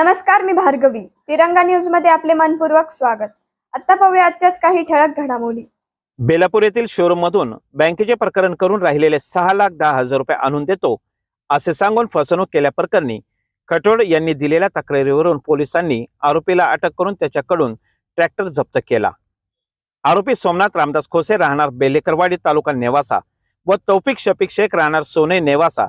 नमस्कार मी भार्गवी. तिरंगा न्यूजमध्ये आपले मनपूर्वक स्वागत. आता पाहूया आजच्याच काही ठळक घडामोडी. बेलापूर येथील शोरूम मधून बँकेचे प्रकरण करून राहिलेले सहा लाख दहा हजार रुपये आणून देतो असे सांगून फसवणूक केल्याप्रकरणी खटोड यांनी दिलेल्या तक्रारीवरून पोलिसांनी आरोपीला अटक करून त्याच्याकडून ट्रॅक्टर जप्त केला. आरोपी सोमनाथ रामदास खोसे राहणार बेलेकरवाडी तालुका नेवासा व तौफिक शफिक शेख राहणार सोने नेवासा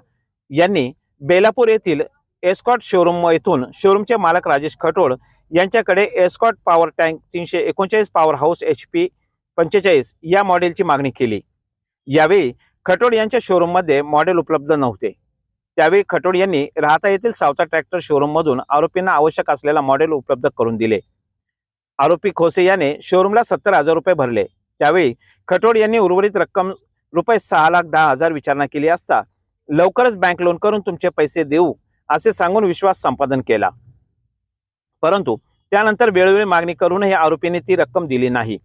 यांनी बेलापूर येथील एस्कॉट शोरूम येथून शोरूमचे मालक राजेश खटोड यांच्याकडे एस्कॉट पॉवर टँक तीनशे एकोणचाळीस पॉवर हाऊस एच पी पंचेचाळीस या मॉडेलची मागणी केली. यावेळी खटोड यांच्या शोरूममध्ये मॉडेल उपलब्ध नव्हते. त्यावेळी खटोड यांनी राहता येथील सावता ट्रॅक्टर शोरूम मधून आरोपींना आवश्यक असलेला मॉडेल उपलब्ध करून दिले. आरोपी खोसे याने शोरूमला सत्तर हजार रुपये भरले. त्यावेळी खटोड यांनी उर्वरित रक्कम रुपये सहा लाख दहा हजार विचारणा केली असता लवकरच बँक लोन करून तुमचे पैसे देऊ असे सांगून विश्वास संपादन केला. परंतु त्यानंतर वेळोवेळी मागणी करूनही आरोपींनी ती रक्कम दिली नाही.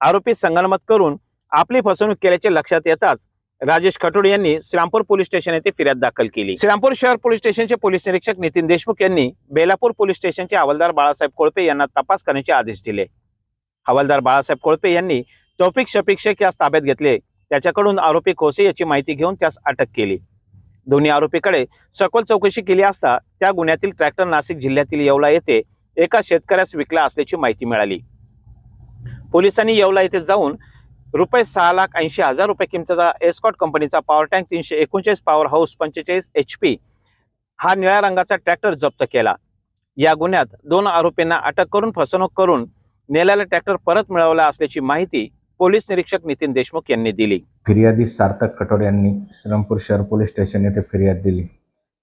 आरोपी संगनमत करून आपली फसवणूक केल्याचे लक्षात येताच राजेश खटोड यांनी श्रीरामपूर पोलीस स्टेशन येथे फिर्याद दाखल केली. श्रीरामपूर शहर पोलीस स्टेशनचे पोलीस निरीक्षक नितीन देशमुख यांनी बेलापूर पोलीस स्टेशनचे हवालदार बाळासाहेब कोळपे यांना तपास करण्याचे आदेश दिले. हवालदार बाळासाहेब कोळपे यांनी तौफिक शफिक शेख यास ताब्यात घेतले. त्याच्याकडून आरोपी खोसे याची माहिती घेऊन त्यास अटक केली. दोन्ही आरोपीकडे सखोल चौकशी केली असता त्या गुन्ह्यातील ट्रॅक्टर नाशिक जिल्ह्यातील येवला येथे एका शेतकऱ्यास विकला असल्याची माहिती मिळाली. पोलिसांनी येवला येथे जाऊन रुपये सहा लाख ऐंशी हजार रुपये किमतीचा एस्कॉट कंपनीचा पॉवर टँक तीनशे एकोणचाळीस पॉवर हाऊस पंचेचाळीस एच पी हा निळ्या रंगाचा ट्रॅक्टर जप्त केला. या गुन्ह्यात दोन आरोपींना अटक करून फसवणूक करून नेलेला ट्रॅक्टर परत मिळवला असल्याची माहिती पोलीस निरीक्षक नितीन देशमुख यांनी दिली. फिर्यादी सार्थक कटोड यांनी श्रीरामपूर शहर पोलीस स्टेशन येथे फिर्याद दिली.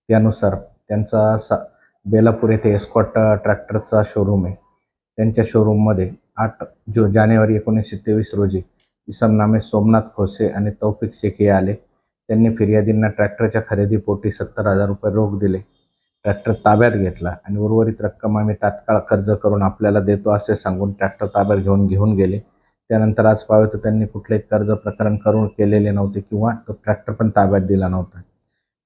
त्यानुसार त्यांचा सा बेलापूर येथे एस्कॉट ट्रॅक्टरचा शोरूम आहे. त्यांच्या शोरूममध्ये आठ जो जानेवारी एकोणीसशे तेवीस रोजी इसमनामे सोमनाथ खोसे आणि तौफिक शेख हे आले. त्यांनी फिर्यादींना ट्रॅक्टरच्या खरेदीपोटी सत्तर हजार रुपये रोख दिले. ट्रॅक्टर ताब्यात घेतला आणि उर्वरित रक्कम आम्ही तात्काळ कर्ज करून आपल्याला देतो असे सांगून ट्रॅक्टर ताब्यात घेऊन घेऊन गेले. त्यानंतर आज पाहावे तर त्यांनी कुठलेही कर्ज प्रकरण करून केलेले नव्हते किंवा तो ट्रॅक्टर पण ताब्यात दिला नव्हता.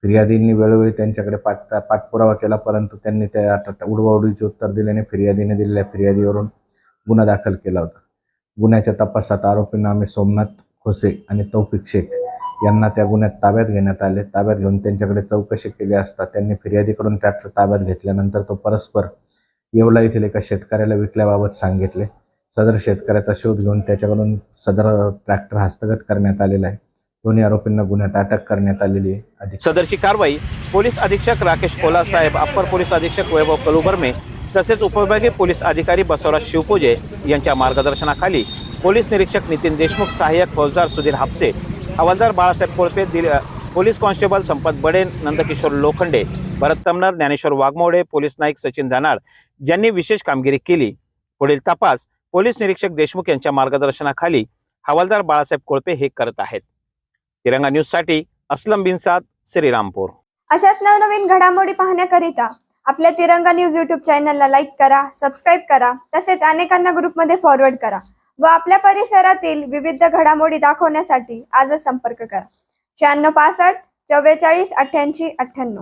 फिर्यादींनी वेळोवेळी त्यांच्याकडे पाठ पाठपुरावा केला परंतु त्यांनी त्या उडवाउडीचे उत्तर दिल्याने फिर्यादीने दिलेल्या फिर्यादीवरून गुन्हा दाखल केला होता. गुन्ह्याच्या तपासात आरोपींना आम्ही सोमनाथ खोसे आणि तौफिक शेख. यांना त्या गुन्ह्यात ताब्यात घेण्यात आले. ताब्यात घेऊन त्यांच्याकडे चौकशी केली असता त्यांनी फिर्यादीकडून ट्रॅक्टर ताब्यात घेतल्यानंतर तो परस्पर येवला येथील एका शेतकऱ्याला विकल्याबाबत सांगितले. सदर शेतकऱ्याचा शोध घेऊन त्याच्याकडून सदर ट्रॅक्टर हस्तगत करण्यात आलेला आहे. दोन्ही आरोपींना गुन्ह्यात अटक करण्यात आलेली आहे. अधिक सदरची कारवाई पोलीस अधीक्षक राकेश कोला साहेब अप्पर पोलीस अधीक्षक वैभव कलुबर्मे तसेच उपविभागीय पोलीस अधिकारी बसवराज शिवपूजे यांच्या मार्गदर्शनाखाली पोलीस निरीक्षक नितीन देशमुख सहाय्यक फौजदार सुधीर हापसे हवालदार बाळासाहेब कोळपे दिल police constable Sampat Bade Nandkishor Lokhande Bharat Tamnar Dnyaneshwar Waghmode police Naik Sachin Danad यांनी विशेष कामगिरी केली. पुढील तपास पोलीस निरीक्षक देशमुख यांच्या मार्गदर्शनाखाली हवालदार बाळासाहेब कोळपे हे करत आहेत. तिरंगा न्यूजसाठी असलम बिनसाद श्रीरामपूर. अशाच नवनवीन घडामोडी पाहण्याकरिता आपल्या तिरंगा न्यूज युट्यूब चॅनलला लाईक करा सबस्क्राईब करा तसेच अनेकांना ग्रुपमध्ये फॉरवर्ड करा व आपल्या परिसरातील विविध घडामोडी दाखवण्यासाठी आजच संपर्क करा. शहाण्णव पासष्ट चव्वेचाळीस अठ्ठ्याऐंशी अठ्ठ्याण्णव.